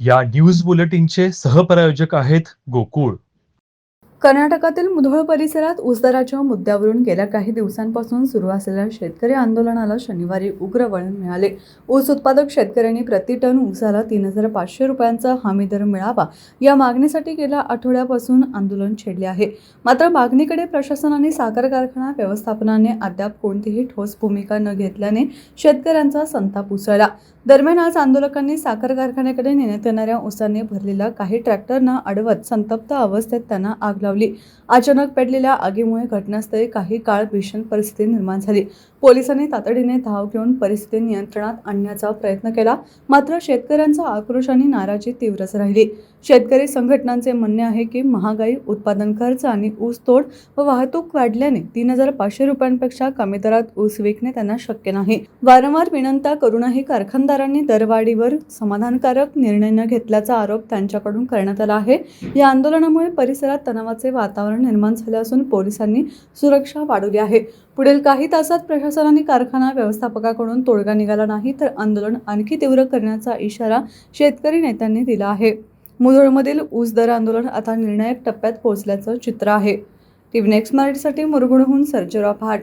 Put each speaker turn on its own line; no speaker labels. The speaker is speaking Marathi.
या न्यूज बुलेटिनचे सहप्रायोजक आहेत गोकुळ.
कर्नाटकातील मुधोळ परिसरात ऊस दराच्या मुद्द्यावरून गेल्या काही दिवसांपासून सुरू असलेल्या शेतकरी आंदोलनाला शनिवारी उग्र वळण मिळाले. ऊस उत्पादक शेतकऱ्यांनी प्रति टन ऊसाला तीन हजार पाचशे रुपयांचा हमी दर मिळावा या मागणीसाठी गेल्या आठवड्यापासून आंदोलन छेडले आहे. मात्र मागणीकडे प्रशासन आणि साखर कारखाना व्यवस्थापनाने अद्याप कोणतीही ठोस भूमिका न घेतल्याने शेतकऱ्यांचा संताप उसळला. दरम्यान आज आंदोलकांनी साखर कारखान्याकडे नेण्यात येणाऱ्या ऊसाने भरलेल्या काही ट्रॅक्टरना अडवत संतप्त अवस्थेत त्यांना आग लावली. अचानक पेटलेल्या आगीमुळे घटनास्थळी काही काळ भीषण परिस्थिती निर्माण झाली. पोलिसांनी तातडीने धाव घेऊन परिस्थिती नियंत्रणात आणण्याचा प्रयत्न केला. मात्र शेतकऱ्यांचा आक्रोश आणि नाराजी तीव्रच राहिली. शेतकरी संघटनांचे म्हणणे आहे की महागाई उत्पादन खर्च आणि ऊस तोड व वाहतूक वाढल्याने तीन हजार पाचशे रुपयांपेक्षा कमी दरात ऊस विकणे त्यांना शक्य नाही. वारंवार विनंत्या करूनही कारखानदारांनी दरवाढीवर समाधानकारक निर्णय न घेतल्याचा आरोप त्यांच्याकडून करण्यात आला आहे. या आंदोलनामुळे परिसरात तणावाचे वातावरण निर्माण झाले असून पोलिसांनी सुरक्षा वाढवली आहे. पुढील काही तासात प्रशासनाने कारखाना व्यवस्थापकाकडून तोडगा निघाला नाही तर आंदोलन आणखी तीव्र करण्याचा इशारा शेतकरी नेत्यांनी दिला आहे. मुधोळमधील ऊस दर आंदोलन आता निर्णायक टप्प्यात पोहोचल्याचं चित्र आहे. टीव्ही नेक्स्ट मराठीसाठी मुरगुडहून सर्जेराव भाट